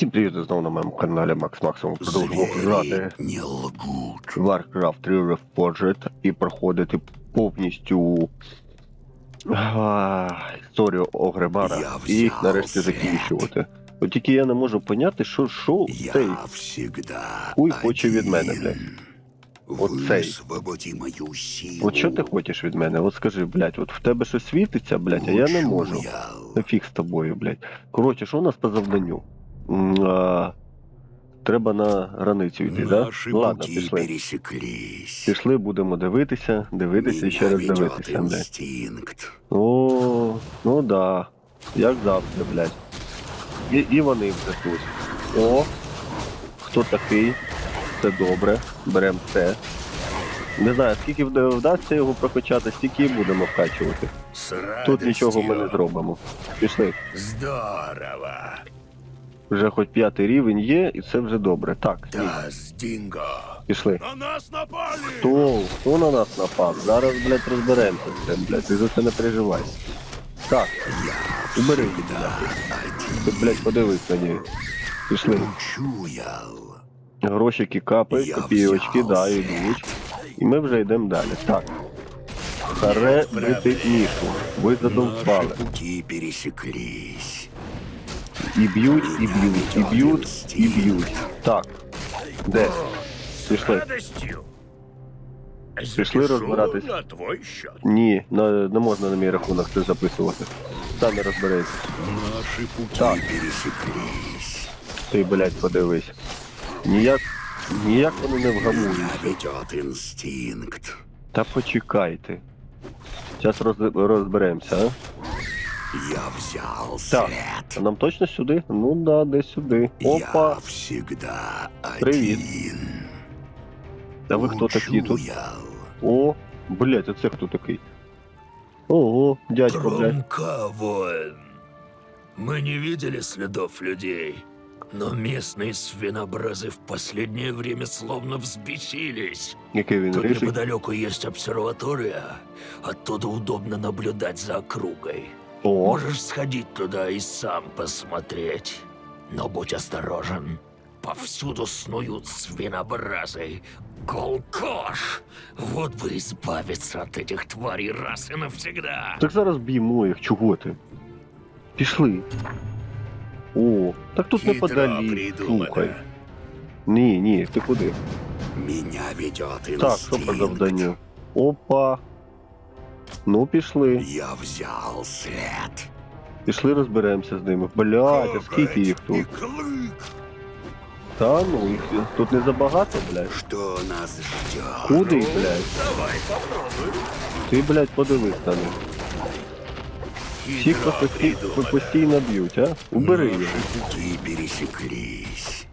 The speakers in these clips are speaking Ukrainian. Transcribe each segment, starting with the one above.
Всім привіт знову на моєму каналі Макс Максимум. Продовжуємо грати. Warcraft 3 Reforged і проходити повністю а, історію Огребара і нарешті закінчувати. От тільки я не можу поняти, що, що цей хуй хоче від мене, блядь. Оцей. От що ти хочеш від мене? От скажи, блядь, от в тебе щось світиться, блядь, а я не можу. Учуял. Ну фіг з тобою, блядь. Коротше, що у нас по завданню? А, треба на границю йти, да? Ладно, пути пішли. пересеклись. Пішли, будемо дивитися, дивитися і ще раз ведет дивитися, блядь. инстинкт. О, ну да. Як завжди, блядь. І, і вони вже тут. О, хто такий? Це добре. Беремо це. Не знаю, скільки вда- вдасться його прокачати, стільки і будемо вкачувати. С Тут нічого ми не радостью. зробимо. Пішли. Здорово. Вже хоч п'ятий рівень є, і це вже добре. Так, пішли. На нас напали! Хто? Хто на нас напав? Зараз, блядь, розберемося з цим, блядь, ти за це не переживай. Так, убери блядь. Блядь, подивись на неї. Пішли. Грошики капають, копійочки, да, йдуть. І ми вже йдемо далі. Так. Харе бити нішу. Ви задовбали. І б'ють, і б'ють, і б'ють, і б'ють. Так. Де? Пішли. Пішли розбиратись. на твой счет. Ні, на, не можна на мій рахунок це записувати. Сам не розбереться. Наши пути Так. пересеклись. Ти, блядь, подивись. Ніяк, ніяк вони не вгамують. Меня ведет инстинкт. Та почекайте. Зараз роз, розберемося, а? Я взял Так. след. Нам точно сюди? Ну да, десь сюди. Я Опа! всегда Привет. один. А ви хто такі тут? О, блядь, а це хто такий? Ого, дядько, блядь. Мы не видели следов людей, но местные свинобразы в последнее время словно взбесились. Який він Тут рижий. неподалеку есть обсерватория, оттуда удобно наблюдать за округой. О, Можешь сходить туда и сам посмотреть. Но будь осторожен. Повсюду снуют свинобразы. Колкош! Вот бы избавиться от этих тварей раз и навсегда. так зараз б'ємо їх, чого ти? Пішли. О, так тут Хитро неподалік, придумано. слухай. Ні, ні, ти куди? Меня ведет инстинкт. Так, що по завданню? Опа. Ну, пішли. Я взял след. Пішли розберемося з ними. Блядь, а скільки їх тут? Та ну, їх тут не забагато, блядь. Что нас ждет? Куди, блядь? Давай попробуем. Ти, блядь, подивись на них. Всіх Хитро по- пості- придумано. постійно б'ють, а? Убери їх. Пути пересеклись.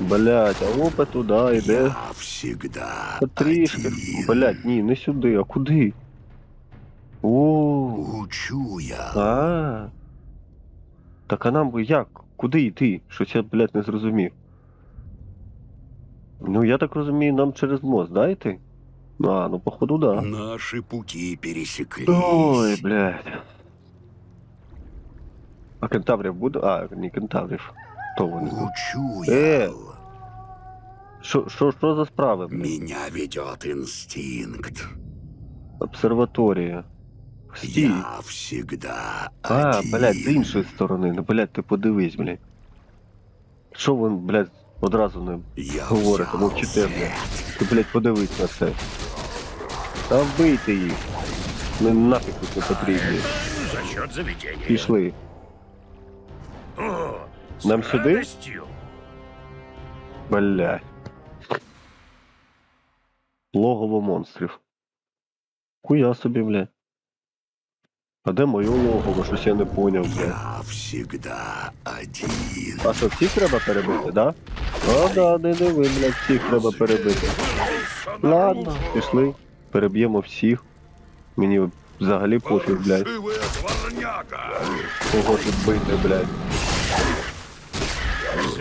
Блядь, а опа туди йде. Я всегда Потрішки. один. Блядь, ні, не сюди, а куди? О, Учуял. а. Так а нам би як? Куди йти? Щось я, блядь, не зрозумів. Ну, я так розумію, нам через мост, да, йти? А, ну походу, да. Наши пути пересеклись. Ой, блядь. А кентаврів буде? А, не кентаврів. То вони. Учуял. Що, що, що за справи? Меня ведет инстинкт. Обсерваторія. Стій. Я всегда А, один. блядь, з іншої сторони. Ну, блядь, ти подивись, блядь. Що ви, блядь, одразу не Я говорите, взял мовчите, блядь. Ти, блядь, подивись на це. Та вбийте їх. Ну нафіг тут не потрібні. За счет заведения. Пішли. О, с Нам сюди? радостью. Блядь. Логово монстрів. Хуя собі, блядь. А де моє логово? Щось я не поняв, блядь. Всегда один. А що, всіх треба перебити, да? А, да, не диви, блядь, всіх треба перебити. Ладно, пішли. Переб'ємо всіх. Мені взагалі пофіг, блядь. Кого тут бити, блядь.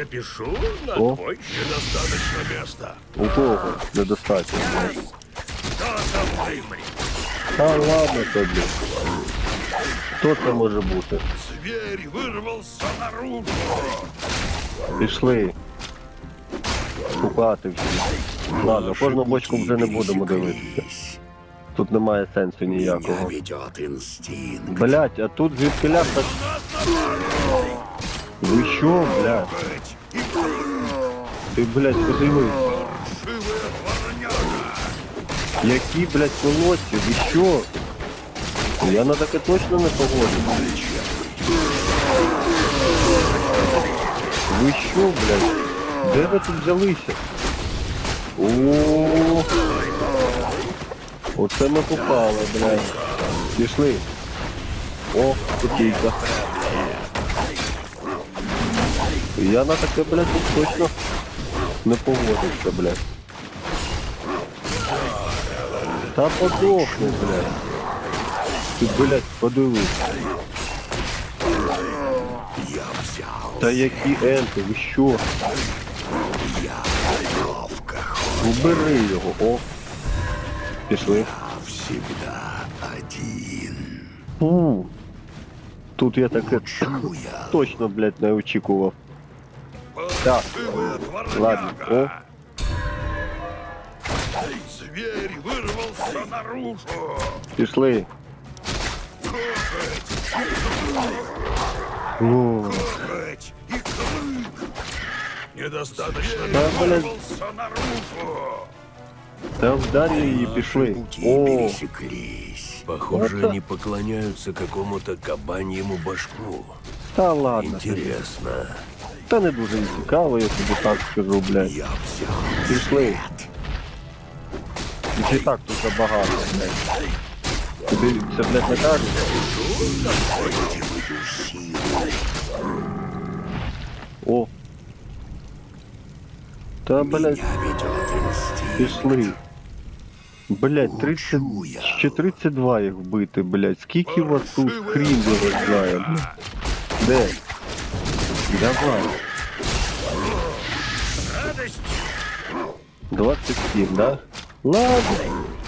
Запишу на О. твой счет. Достаточно места. У кого недостатньо. Кто там вымрет? Та ладно тобі. Хто це може бути? Зверь вырвался наружу. Пішли. Шукати всі. Ладно, кожну бочку вже не будемо дивитися. Тут немає сенсу ніякого. ведет инстинкт. Блять, а тут звідки ляп так. Ви блядь? Ти, блядь, подивись. Які, блядь, колодці, ви що? Я на таке точно не погоджуюсь. Ви що, блядь? Де ви тут взялися? О, Оце ми попали, блядь. Пішли. О, копійка. Я на таке, блядь, тут точно не погодився, блядь. Та подохни, блядь. Ти, блядь, подивись. Та які енти, ви що? Убери його, о. Пішли. Всегда один. Фу. Тут я таке Чуя. точно, блядь, не очікував. Так, Живая ладно. О, дворняга. Зверь вырвался наружу. пішли. Ну, Коготь и клык. Недостаточно Да, блин. вырвался наружу. та вдарі її пішли. Пути О, пересеклись. Похоже, Это- они поклоняются какому-то кабаньему башку. та ладно. Интересно. Та не дуже цікаво, я тобі так скажу, блядь. Пішли. І так тут забагато, блядь. Тобі це, блядь, не кажуть? О. Та, блядь, пішли. Блядь, 30... ще 32 їх вбити, блядь. Скільки вас тут хрін його знає. Де? Давай. 27, да? Ладно.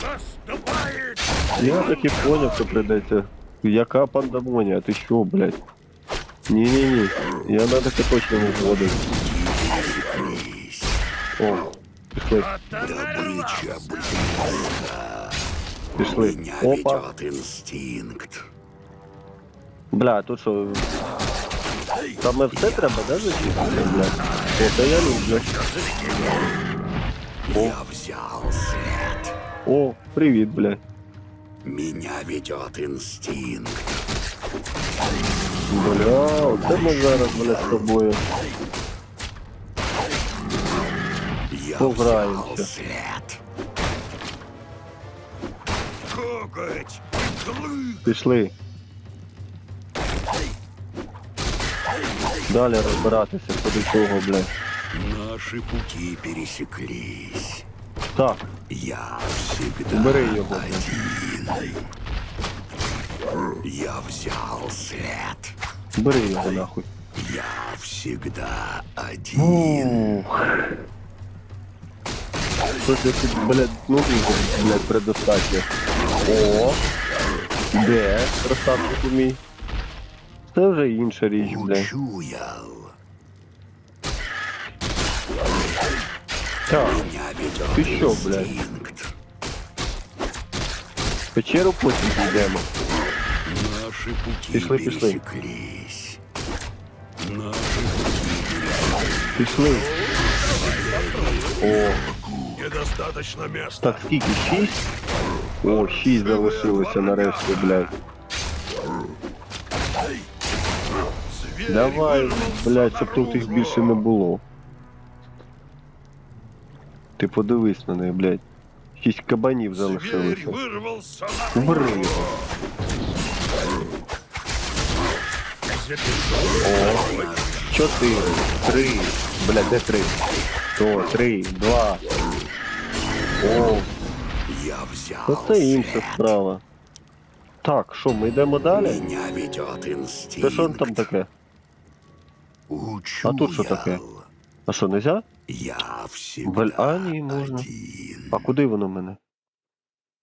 Наступает Я так і поняв, що прийдеться. Яка пандемонія? Ти що, блядь? Ні-ні-ні. Я на таке точно не згоден. О, пішли, добыча близко. пішли. Меня Опа. ведет инстинкт. Бля, тут що? Саме все треба, да, зачистити, блядь? О, це я люблю. Я взял след. О, привіт, блядь. Меня ведет инстинкт. Бля, оце ми зараз, блядь, з тобою. Я Пограемся. взял след. Коготь клык. Пішли. Далі розбиратися, що до чого, блядь. Наши пути пересеклись. Так, Я всегда Бери його, один. Я взял след. бери його нахуй. Я всегда один. Я тут, блядь, ну блядь, предостатньо. О, де? Красавчик мій. Це вже інша річ, блядь. Так, Ты чё, блядь? в печеру потім підемо. Наши пути Пішли, пішли. пересеклись. Наши Пішли. О, недостаточно места. так скільки? Шість? О, шість залишилося нарешті, блядь. Давай, блядь, щоб тут їх більше не було. Ти подивись на неї, блядь. Шість кабанів залишилося. Убери його. О, чотири, три, блядь, де три? То, три, два. О, Я взял це інша справа. Так, що, ми йдемо далі? Меня ведет що там таке? Учуял. А тут що таке? А що, нельзя? Я всегда а ні, можна. один. А куди воно мене?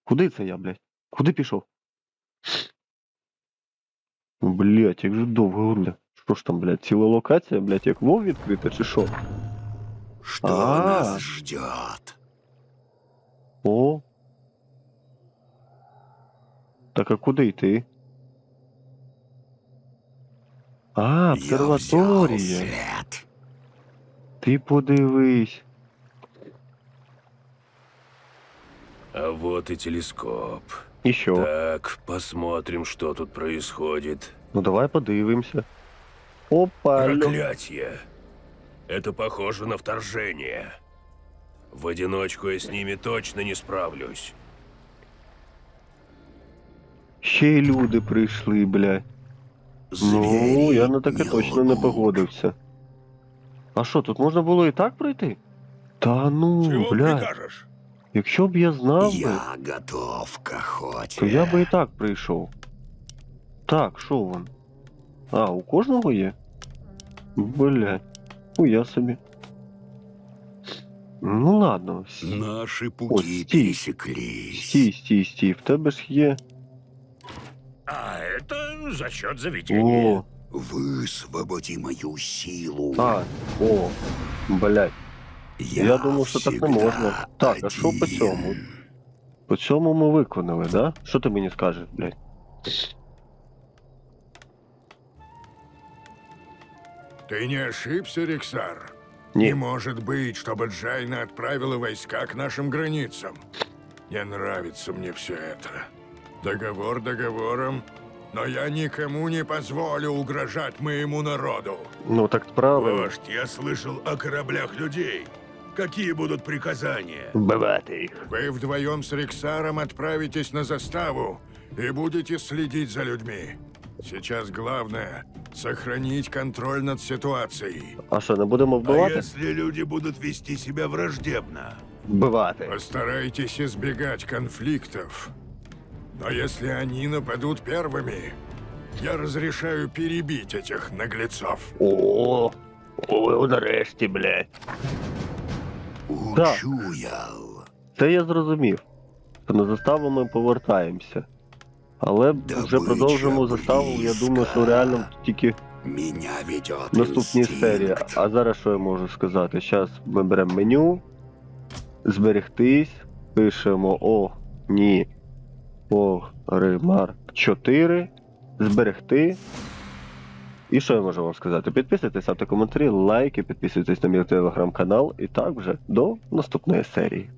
Куди це я, блядь? Куди пішов? Блять, як же довго груди. Що ж там, блядь, ціла локація, блядь, як вов відкрита, чи що? Что нас ждет? О. Так а куди йти? А, Я взял обсерваторія. след. Ти подивись. А вот и телескоп. І що? Так, посмотрим, что тут происходит. Ну давай подивимося. Опа. Проклятье! Это похоже на вторжение. В одиночку я с ними точно не справлюсь. Ще й люди прийшли, блядь. Ну, я на таке точно не погодився. А що, тут можна було і так пройти? Та ну, прикажешь? якщо б я знав би, Я готов к охоте. то я би і так прийшов. Так, що вон? А, у кожного є? Блядь, я собі. Ну ладно, Наши Ой, пути стій. пересеклись. стій, стій, стій, в тебе ж є. А это за счет заведения. О, Высвободи мою силу. а, о, блядь. Я, я думав, що так не всегда можна. Так, а що по один. цьому? По цьому ми виконали, да? Що ти мені скажеш, блядь? Ты не ошибся, Рексар? Не. Не может быть, чтобы Джайна отправила войска к нашим границам. Не нравится мне все это. Договор договором, но я никому не позволю угрожать моему народу. Ну так правильно. Вождь, я слышал о кораблях людей. Какие будут приказания? Вбивати їх. Вы вдвоем с Рексаром отправитесь на заставу и будете следить за людьми. Сейчас главное — сохранить контроль над ситуацией. А що, не будемо А вбивати? если люди будут вести себя враждебно? Вбивати. Постарайтесь избегать конфликтов. Но если они нападут первыми, я разрешаю перебить этих наглецов. О, о, нарешті, блядь. Так. Учуял. Це я зрозумів. На заставу ми повертаємося. Але вже продовжимо заставу, я думаю, що реально тільки Меня ведет инстинкт. серії. А зараз що я можу сказати? Зараз ми беремо меню, зберегтись, пишемо о, ні. О, ремар 4. Зберегти. І що я можу вам сказати? Підписуйтесь, ставте коментарі, лайки, підписуйтесь на мій телеграм-канал. І так вже до наступної серії.